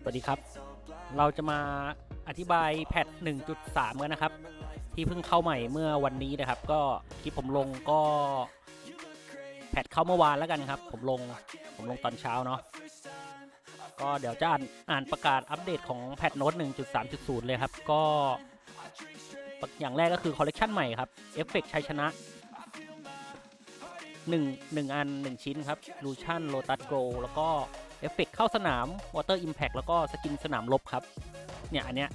สวัสดีครับ เราจะมาอธิบายแพท1.3 กันนะครับ ที่เพิ่งเข้าใหม่เมื่อวันนี้นะครับ ก็คลิปผมลงก็แพทเข้าเมื่อวานแล้วกันครับ ผมลงผมลงตอนเช้าเนาะก็เดี๋ยวจะอ่านอ่านประกาศอัปเดตของแพทโน้ต1.3.0 เลยครับ ก็อย่างแรกก็คือคอลเลกชันใหม่ครับเอฟเฟกชัยชนะ1 1 อัน 1 ชิ้นครับลูชั่นโลตัสโกแล้วก็ เอฟเฟกเข้าสนาม Water Impact แล้วก็สกินสนามลบครับ เนี่ย อันเนี้ย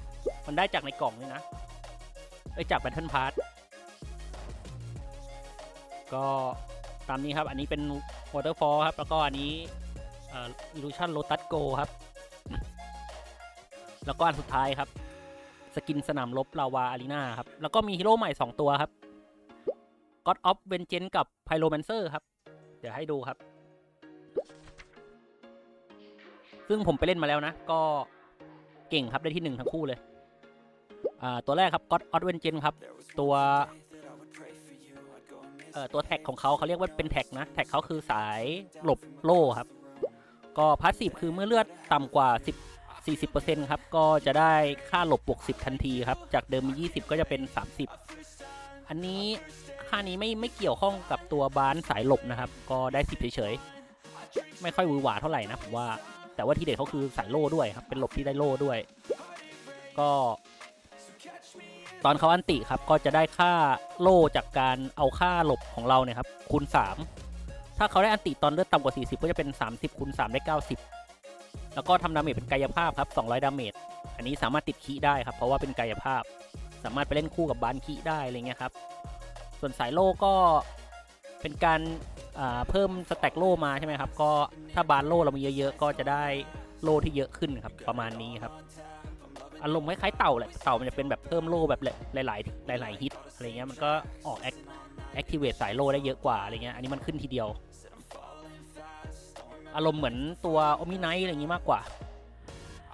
มันได้จากในกล่องนี่นะเอ้จากแบทเทิลพาร์ก็ตามนี้ครับ อันนี้เป็น Waterfall ครับ แล้วก็อันนี้อ่อ Illusion Lotus Go ครับ แล้วก็อันสุดท้ายครับ สกินสนามลบลาวาอารีนาครับ แล้วก็มีฮีโร่ใหม่ 2 ตัวครับ God of Vengeance กับ Pyromancer ครับ เดี๋ยวให้ดูครับ ซึ่งผมไปเล่นมาแล้วนะ ก็เก่งครับได้ที่หนึ่งทั้งคู่เลย อ่า ตัวแรกครับ God of Vengeance ครับ ตัวเอ่อตัวแท็กของเขาเขาเรียกว่าเป็นแท็กนะ แท็กเขาคือสายหลบโล่ครับ ก็พาสซีฟคือเมื่อเลือดต่ำกว่า 10 40%ครับ ก็จะได้ค่าหลบบวก10 ทันทีครับ จากเดิมมี 20 ก็จะเป็น 30 อันนี้ค่านี้ไม่ไม่เกี่ยวข้องกับตัวบานสายหลบนะครับ ก็ได้ 10 เฉยๆ ไม่ค่อยวือหวาเท่าไหร่นะผมว่า แต่ว่าที่เด็ดเขาคือสายโล่ด้วยครับ เป็นหลบที่ได้โล่ด้วย ก็ ตอนเขาอันติครับ ก็จะได้ค่าโล่จากการเอาค่าหลบของเราเนี่ยครับคูณ 3 ถ้าเขาได้อันติตอนเลือดต่ำกว่า 40 ก็จะเป็น 30คูณ3ได้ 90 แล้วก็ทำดาเมจเป็นกายภาพครับ 200 ดาเมจ อันนี้สามารถติดคีได้ครับ เพราะว่าเป็นกายภาพ สามารถไปเล่นคู่กับบานคีได้อะไรเงี้ยครับ ส่วนสายโล่ก็ เป็นการเพิ่มสแต็กโล่มาใช่ไหมครับ ก็ถ้าบานโล่เรามีเยอะๆ ก็จะได้โล่ที่เยอะขึ้นครับประมาณนี้ครับ อารมณ์คล้ายๆเต่าแหละเต่ามันจะเป็นแบบเพิ่มโล่แบบหลายๆหลายๆฮิตอะไรเงี้ยมันก็ออกแอคทีเวตสายโล่ได้เยอะกว่าอะไรเงี้ยอันนี้มันขึ้นทีเดียว อารมณ์เหมือนตัวโอมิไนท์อะไรอย่างงี้มากกว่า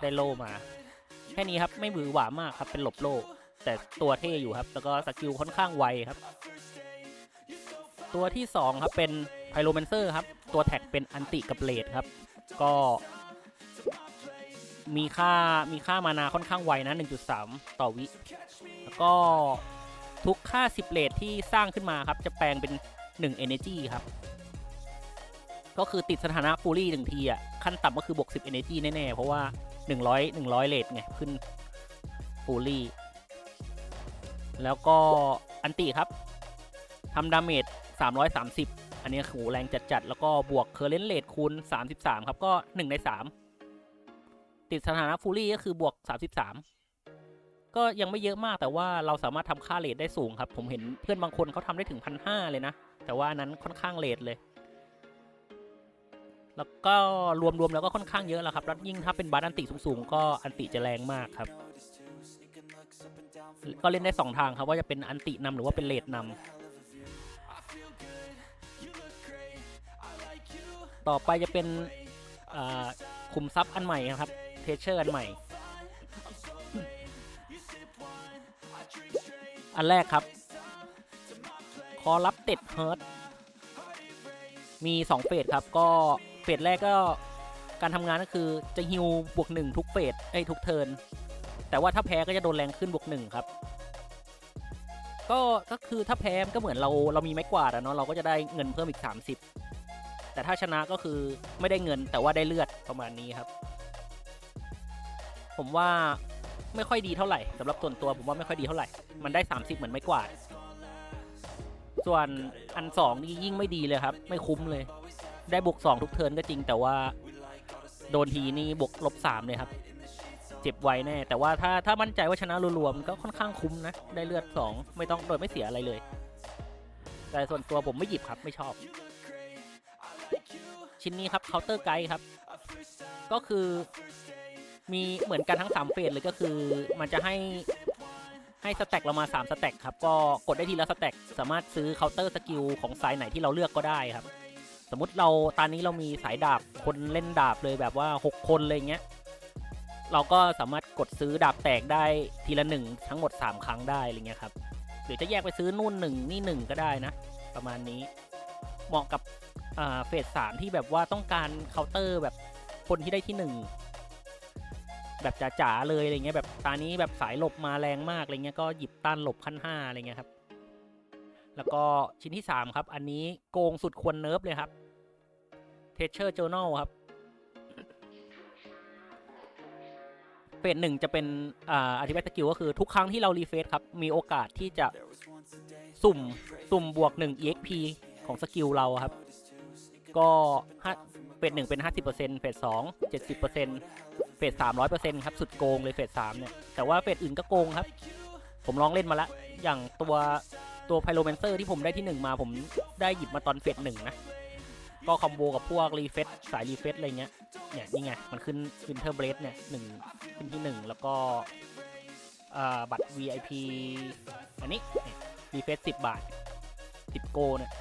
ได้โล่มา แค่นี้ครับไม่บือหวามากครับเป็นหลบโล่แต่ตัวเท่อยู่ครับ แล้วก็สกิลค่อนข้างไวครับ ตัวที่ 2 ครับ เป็นไพโรแมนเซอร์ครับ ตัวแท็กเป็นอันติกับเลดครับ ก็มีค่ามีค่ามานาค่อนข้างไวนะ 1.3 ต่อวิ แล้วก็ทุกค่า 10 เลดที่สร้างขึ้นมาครับ จะแปลงเป็น 1 Energy ครับ ก็คือติดสถานะฟูลี่หนึ่งทีอะ ขั้นต่ำก็คือบวก10 Energy แน่ ๆ เพราะว่า 100 100 เลดไง ขึ้นฟูลี่ แล้วก็อันติครับทำดาเมจ 330 อันนี้โหแรงจัดๆ แล้วก็บวกเคอร์เรนเลดคูณ 33 ครับ ก็ 1 ใน 3 ติดสถานะฟูลี่ก็คือบวก 33 ก็ยังไม่เยอะมากแต่ว่าเราสามารถทำค่าเลทได้สูงครับ ผมเห็นเพื่อนบางคนเขาทำได้ถึงพันห้าเลยนะ แต่ว่านั้นค่อนข้างเลทเลย แล้วก็รวมๆแล้วก็ค่อนข้างเยอะแล้วครับ แล้วยิ่งถ้าเป็นบาสอันติสูงๆ ก็อันติจะแรงมากครับ ก็เล่นได้สองทางครับว่าจะเป็นอันตินำหรือว่าเป็นเลทนำ ต่อไปจะเป็นอ่าคุมทรัพย์อันใหม่นะครับ เทเชอร์อันใหม่ อันแรกครับ คอรับเต็ดเฮิร์ตมี 2 เฟสครับ ก็เฟสแรกก็การทำงานก็คือจะฮิวบวกหนึ่งทุกเฟสไอ้ทุกเทิร์นแต่ว่าถ้าแพ้ก็จะโดนแรงขึ้นบวกหนึ่งครับ ก็ก็คือถ้าแพ้ก็เหมือนเราเรามีไม้กวาดอะเนาะเราก็จะได้เงินเพิ่มอีก 30 แต่ถ้าชนะก็คือไม่ได้เงินแต่ว่าได้เลือดประมาณนี้ครับ ผมว่าไม่ค่อยดีเท่าไหร่สำหรับส่วนตัวผมว่าไม่ค่อยดีเท่าไหร่ มันได้ 30 เหมือนไม้กวาด ส่วนอันสองนี่ยิ่งไม่ดีเลยครับ ไม่คุ้มเลย ได้บวกสองทุกเทิร์นก็จริง แต่ว่าโดนทีนี่บวกลบสามเลยครับเจ็บไวแน่ แต่ว่าถ้าถ้ามั่นใจว่าชนะรวมันก็ค่อนข้างคุ้มนะ ได้เลือดสองไม่ต้องโดยไม่เสียอะไรเลย แต่ส่วนตัวผมไม่หยิบครับไม่ชอบ ชิ้นนี้ครับเคาน์เตอร์ไกด์ครับ ก็คือมีเหมือนกันทั้ง 3 เฟสเลยก็คือมันจะให้ให้สแต็กเรามา 3 สแต็กครับ ก็กดได้ทีละสแต็กสามารถซื้อเคาน์เตอร์สกิลของสายไหนที่เราเลือกก็ได้ครับ สมมติเราตอนนี้เรามีสายดาบคนเล่นดาบเลยแบบว่า 6 คนเลยเงี้ยเราก็สามารถกดซื้อดาบแตกได้ทีละหนึ่งทั้งหมด 3 ครั้งได้อะไรเงี้ยครับหรือจะแยกไปซื้อนู่นหนึ่งนี่หนึ่งก็ได้นะ ประมาณนี้ เหมาะกับเฟสสามที่แบบว่าต้องการเคาน์เตอร์แบบคนที่ได้ที่หนึ่งแบบจ๋าๆเลยอะไรเงี้ยแบบตานี้แบบสายหลบมาแรงมากอะไรเงี้ยก็หยิบต้านหลบขั้นห้าอะไรเงี้ยครับ แล้วก็ชิ้นที่สามครับ อันนี้โกงสุดควรเนิร์ฟเลยครับ Treasure Journal ครับเฟสหนึ่งจะเป็นอ่าอธิบายสกิลก็คือทุกครั้งที่เรารีเฟซครับ มีโอกาสที่จะสุ่ม สุ่มบวก 1 exp ของสกิลเราครับ ก็เฟสหนึ่งเป็น 50%เฟสสอง70%เปอร์เซ็นต์เฟสสามร้อยเปอร์เซ็นต์ครับ สุดโกงเลยเฟสสามเนี่ย แต่ว่าเฟสอื่นก็โกงครับ ผมลองเล่นมาล้วอย่างตัวตัวไพโลแมนเซอร์ที่ผมได้ที่หนึ่งมาผมได้หยิบมาตอนเฟสหนึ่งนะ ก็คอมโบกับพวกรีเฟซสายรีเฟซอะไรเงี้ย เนี่ยนี่ไง มันขึ้นวินเทอร์เบรดเนี่ยหนึ่งขึ้นที่หนึ่งแล้วก็บัตร VIP อันนี้รีเฟซสิบบาทสิบโกเนี่ย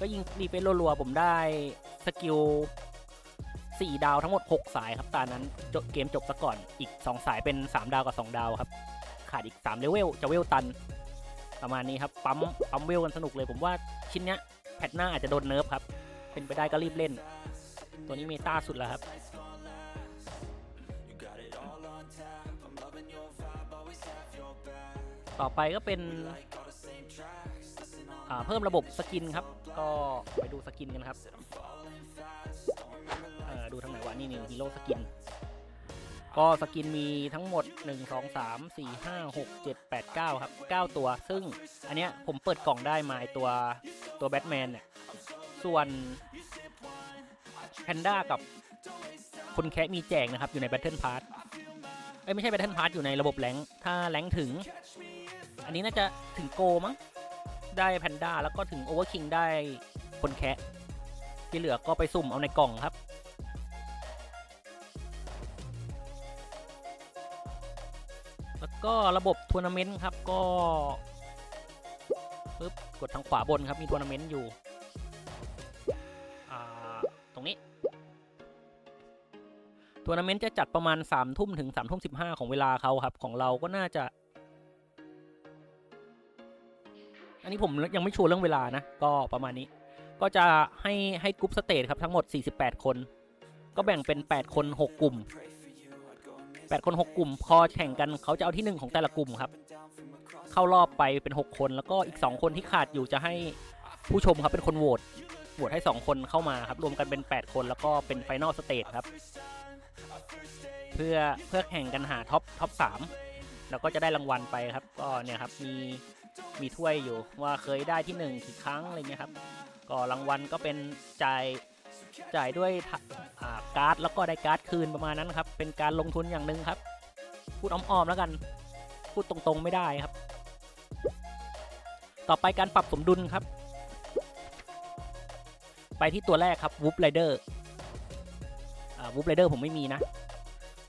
ก็ยิงรีเฟซรัวๆผมได้สกิลสี่ดาวทั้งหมด 6 สายครับตอนนั้นจบเกมจบซะก่อนอีก 2 สายเป็น 3 ดาวกับ 2 ดาวครับ ขาดอีก 3 เลเวล จะเวลตัน ประมาณนี้ครับ ปั๊มปั๊มเวลกันสนุกเลย ผมว่าชิ้นเนี้ยแพทหน้าอาจจะโดนเนิร์ฟครับ เป็นไปได้ก็รีบเล่น ตัวนี้เมตาสุดแล้วครับต่อไปก็เป็น เพิ่มระบบสกินครับ ก็ไปดูสกินกันครับเอ่อดูทางไหนวะนี่นี่ฮีโร่สกิน ก็สกินมีทั้งหมด 1 2 3 4 5 6 7 8 9 ครับ 9 ตัว ซึ่งอันเนี้ยผมเปิดกล่องได้มาตัวตัวแบทแมนเนี่ย ส่วนแพนด้ากับคนแคะมีแจกนะครับ อยู่ในแบทเทิลพาร์ทเอ้ยไม่ใช่แบทเทิลพาร์ทอยู่ในระบบแรงถ้าแรงถึง อันนี้น่าจะถึงโกมั้ง ได้แพนด้าแล้วก็ถึงโอเวอร์คิงได้คนแคะ ที่เหลือก็ไปสุ่มเอาในกล่องครับ แล้วก็ระบบทัวร์นาเมนต์ครับก็ปึ๊บกดทางขวาบนครับมีทัวร์นาเมนต์อยู่ตรงนี้ทัวร์นาเมนต์จะจัดประมาณ3ามทุ่มถึง3ามทุ่มสิของเวลาเขาครับ ของเราก็น่าจะ อันนี้ผมยังไม่ชัวร์เรื่องเวลานะ ก็ประมาณนี้ ก็จะให้ให้กรุ๊ปสเตทครับทั้งหมด 48 คน ก็แบ่งเป็น 8 คน 6 กลุ่ม 8 คน 6 กลุ่ม พอแข่งกันเขาจะเอาที่ 1 ของแต่ละกลุ่มครับ เข้ารอบไปเป็น 6 คน แล้วก็อีก 2 คนที่ขาดอยู่จะให้ผู้ชมครับเป็นคนโหวต โหวตให้ 2 คนเข้ามาครับ รวมกันเป็น 8 คน แล้วก็เป็นไฟนอลสเตจครับ เพื่อเพื่อแข่งกันหาท็อปท็อปสามแล้วก็จะได้รางวัลไปครับ ก็เนี่ยครับมี มีถ้วยอยู่ว่าเคยได้ที่หนึ่งกี่ครั้งอะไรเงี้ยครับ ก็รางวัลก็เป็นจ่ายจ่ายด้วยาการ์ดแล้วก็ได้การ์ดคืนประมาณนั้นครับ เป็นการลงทุนอย่างหนึ่งครับ พูดอ้อมๆแล้วกัน พูดตรงๆไม่ได้ครับ ต่อไปการปรับสมดุลครับ ไปที่ตัวแรกครับวูฟไรเดอร์วูฟไรเดอร์ผมไม่มีนะ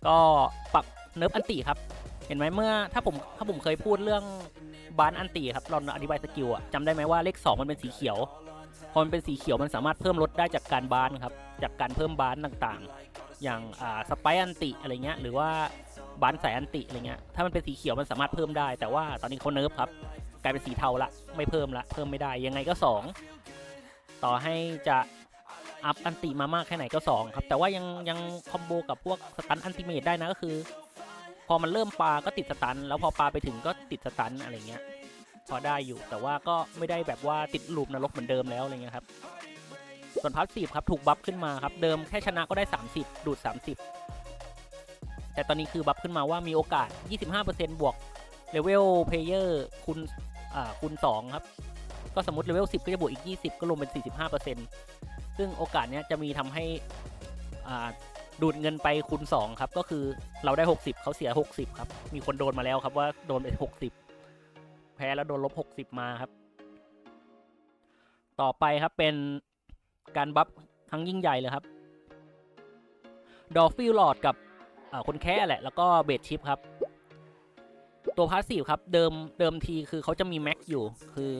ก็ปรับเนิร์ฟอันติครับ ห็นไหมเมื่อถ้าผมถ้าผมเคยพูดเรื่องบานอันติครับเราอธิบายสกิลอะจำได้ไหมว่าเลข 2 มันเป็นสีเขียว พอมันเป็นสีเขียวมันสามารถเพิ่มลดได้จากการบานครับ จากการเพิ่มบานต่างๆ อย่างอ่าสไปอันติอะไรเงี้ยหรือว่าบานสายอันติอะไรเงี้ยถ้ามันเป็นสีเขียวมันสามารถเพิ่มได้ แต่ว่าตอนนี้เขาเนิร์ฟครับ กลายเป็นสีเทาละไม่เพิ่มละเพิ่มไม่ได้ยังไงก็ 2 ต่อให้จะอัพอันติมามากแค่ไหนก็ 2 ครับ แต่ว่ายังยังคอมโบกับพวกสตันอันติเมตได้นะก็คือ อมันเริ่มปลาก็ติดสตัน แล้วพอปลาไปถึงก็ติดสตันอะไรเงี้ยพอได้อยู่แต่ว่าก็ไม่ได้แบบว่าติดลูปนรกเหมือนเดิมแล้วอะไรเงี้ยครับส่วนพาสซีฟครับถูกบัฟขึ้นมาครับ เดิมแค่ชนะก็ได้ 30 ดูด 30 แต่ตอนนี้คือบัฟขึ้นมาว่ามีโอกาส 25%บวกเลเวลเพลเยอร์คูณอ่าคูณ2ครับ ก็สมมติเลเวล10 ก็จะบวกอีก 20 ก็รวมเป็น 45%ซึ่งโอกาสเนี้ยจะมีทำให้อ่า ดูดเงินไปคูณ2ครับ ก็คือเราได้ 60 เขาเสีย 60 ครับ มีคนโดนมาแล้วครับว่าโดนไป 60 แพ้แล้วโดนลบ 60 มาครับ ต่อไปครับเป็นการบัฟครั้งยิ่งใหญ่เลยครับ ดอฟฟิลลอดกับอ่าคนแค่แหละ แล้วก็เบดชิปครับ ตัวพาสซีฟครับ เดิมเดิมทีคือเขาจะมีแม็กอยู่ คือ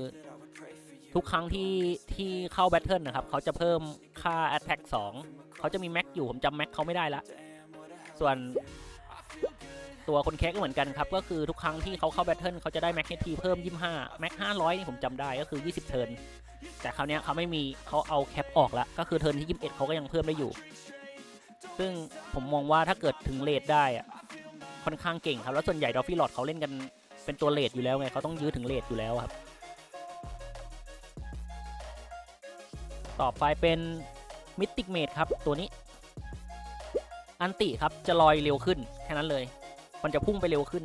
ทุกครั้งที่ที่เข้าแบทเทิลนะครับ เขาจะเพิ่มค่า Attack 2 เขาจะมีแม็กอยู่ผมจำแม็กเขาไม่ได้ละ ส่วนตัวคนแคกก็เหมือนกันครับ ก็คือทุกครั้งที่เขาเข้าแบทเทิลเขาจะได้แม็กเฮทีเพิ่ม 25 แม็ก 500 นี่ผมจำได้ก็คือ 20 เทิร์นแต่คราวนี้เขาไม่มีเขาเอาแคปออกแล้วก็คือเทิร์นที่ 21 เขาก็ยังเพิ่มได้อยู่ ซึ่งผมมองว่าถ้าเกิดถึงเลดได้อะค่อนข้างเก่งครับแล้วส่วนใหญ่ดอฟฟี่หลอดเขาเล่นกันเป็นตัวเลดอยู่แล้วไงเขาต้องยื้อถึงเลดอยู่แล้วครับ ต่อไปเป็นมิติกเมดครับตัวนี้ อันติครับจะลอยเร็วขึ้นแค่นั้นเลย มันจะพุ่งไปเร็วขึ้น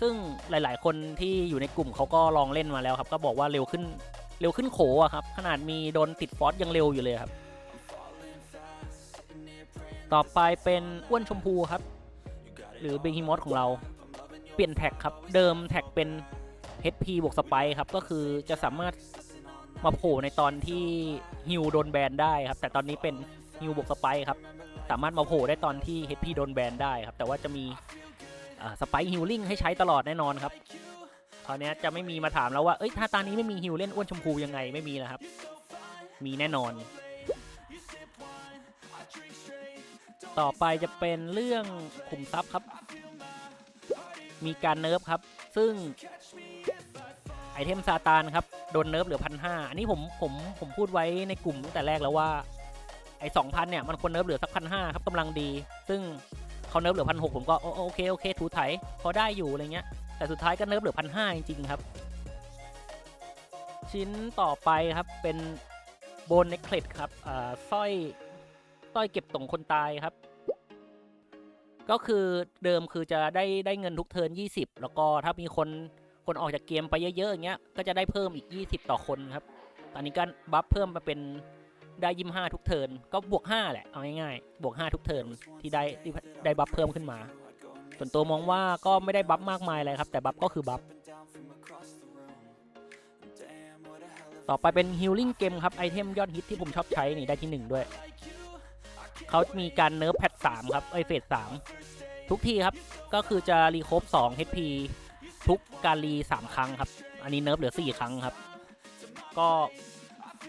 ซึ่งหลาย ๆ คนที่อยู่ในกลุ่มเขาก็ลองเล่นมาแล้วครับ ก็บอกว่าเร็วขึ้นเร็วขึ้นโขอะครับ ขนาดมีโดนติดฟอสยังเร็วอยู่เลยครับ ต่อไปเป็นอ้วนชมพูครับ หรือเบฮิมอสของเรา เปลี่ยนแท็กครับ เดิมแท็กเป็น HP บวกสไปครับ ก็คือจะสามารถ มาโผล่ในตอนที่ฮิวโดนแบนได้ครับ แต่ตอนนี้เป็นฮิวบวกสไปครับ สามารถมาโผล่ได้ตอนที่ HP โดนแบนได้ครับ แต่ว่าจะมีสไปฮิลลิ่งให้ใช้ตลอดแน่นอนครับคราวนี้จะไม่มีมาถามแล้วว่า เอ้ยถ้าตอนนี้ไม่มีฮิลเล่นอ้วนชมพูยังไงไม่มีนะครับ มีแน่นอน ต่อไปจะเป็นเรื่องขุมทรัพย์ครับ มีการเนิร์ฟครับ ซึ่ง เทมซาตานครับ โดนเนิร์ฟเหลือพันห้าอันนี้ผมผมผมพูดไว้ในกลุ่มตั้งแต่แรกแล้วว่า ไอ้สองพันเนี่ย มันควรเนิร์ฟเหลือสักพันห้าครับกำลังดี ซึ่งเขาเนิร์ฟเหลือพันหกผมก็โอโอเคโอเคถูไถพอได้อยู่อะไรเงี้ย แต่สุดท้ายก็เนิร์ฟเหลือพันห้าจริงๆครับ ชิ้นต่อไปครับเป็นโบนเนคเลตครับอ่าสร้อยสร้อยเก็บตงคนตายครับ ก็คือเดิมคือจะได้ได้เงินทุกเทิร์น20 แล้วก็ถ้ามีคน คนออกจากเกมไปเยอะๆอย่างเงี้ยก็จะได้เพิ่มอีก 20 ต่อคนครับ ตอนนี้ก็บัฟเพิ่มมาเป็นได้ยิมห้าทุกเทิร์นก็บวก 5 แหละ เอาง่ายๆบวก 5 ทุกเทิร์นที่ได้ได้บัฟเพิ่มขึ้นมา ส่วนตัวมองว่าก็ไม่ได้บัฟมากมายอะไรครับ แต่บัฟก็คือบัฟต่อไปเป็นฮิลลิ่งเกมครับ ไอเทมยอดฮิตที่ผมชอบใช้นี่ได้ที่ 1 ด้วย เขามีการเนิร์ฟแพทสามครับไอเฟสสามทุกทีครับ ก็คือจะรีครบ2 HP ทุกการรี3 ครั้งครับ อันนี้เนิร์ฟเหลือ 4 ครั้งครับ ก็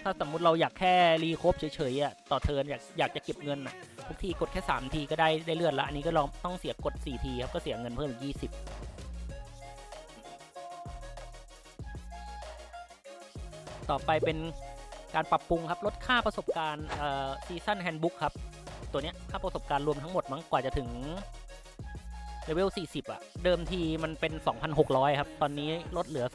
ถ้าสมมุติเราอยากแค่รีครบเฉยๆอะต่อเทิร์นอยากอยากจะเก็บเงินอะทุกทีกดแค่ 3 ทีก็ได้ได้เลือนละอันนี้ก็ลองต้องเสียกด 4 ทีครับก็เสียเงินเพิ่มอีก20 ต่อไปเป็นการปรับปรุงครับลดค่าประสบการณ์ซีซั่นแฮนด์บุ๊กครับ ตัวเนี้ยค่าประสบการณ์รวมทั้งหมดมั้งกว่าจะถึง เลเวล 40 อะ เดิมทีมันเป็น 2,600 ครับ ตอนนี้ลดเหลือ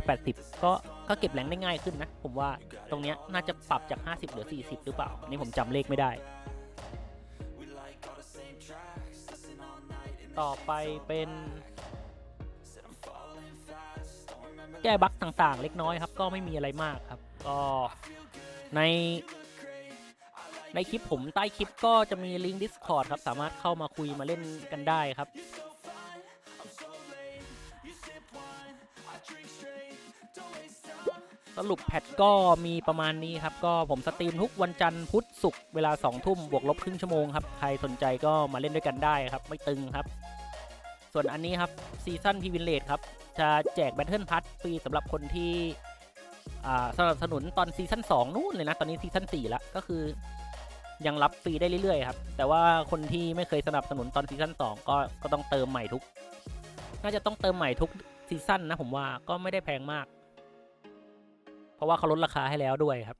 2,280 ก็ก็เก็บแรงได้ง่ายขึ้นนะ ผมว่าตรงเนี้ยน่าจะปรับจาก 50 เหลือ 40 หรือเปล่านนี้ผมจำเลขไม่ได้ ต่อไปเป็นแก้บั๊กต่างๆ เล็กน้อยครับ ก็ไม่มีอะไรมากครับ ก็ใน ในคลิปผมใต้คลิปก็จะมีลิงก์ Discord ครับ สามารถเข้ามาคุยมาเล่นกันได้ครับ สรุปแพทก็มีประมาณนี้ครับ ก็ผมสตรีมทุกวันจันทร์พุธศุกร์เวลา 2 ทุ่มบวกลบครึ่งชั่วโมงครับ ใครสนใจก็มาเล่นด้วยกันได้ครับ ไม่ตึงครับ ส่วนอันนี้ครับซีซั่นพีวินเลดครับ จะแจกแบทเทิลพัทฟรีสำหรับคนที่สนับสนุนตอนซีซั่น2นู่นเลยนะ ตอนนี้ซีซั่น4แล้วก็คือ ยังรับฟรีได้เรื่อยๆครับ แต่ว่าคนที่ไม่เคยสนับสนุนตอนซีซั่น2ก็ก็ต้องเติมใหม่ทุก น่าจะต้องเติมใหม่ทุกซีซั่นนะผมว่าก็ไม่ได้แพงมาก เพราะว่าเขาลดราคาให้แล้วด้วยครับ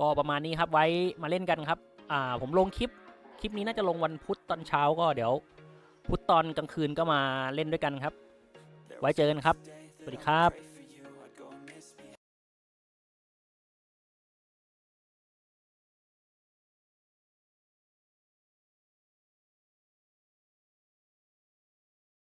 ก็ประมาณนี้ครับไว้มาเล่นกันครับ อ่าผมลงคลิปคลิปนี้น่าจะลงวันพุธตอนเช้าก็เดี๋ยว พุธตอนกลางคืนก็มาเล่นด้วยกันครับ ไว้เจอกันครับ สวัสดีครับ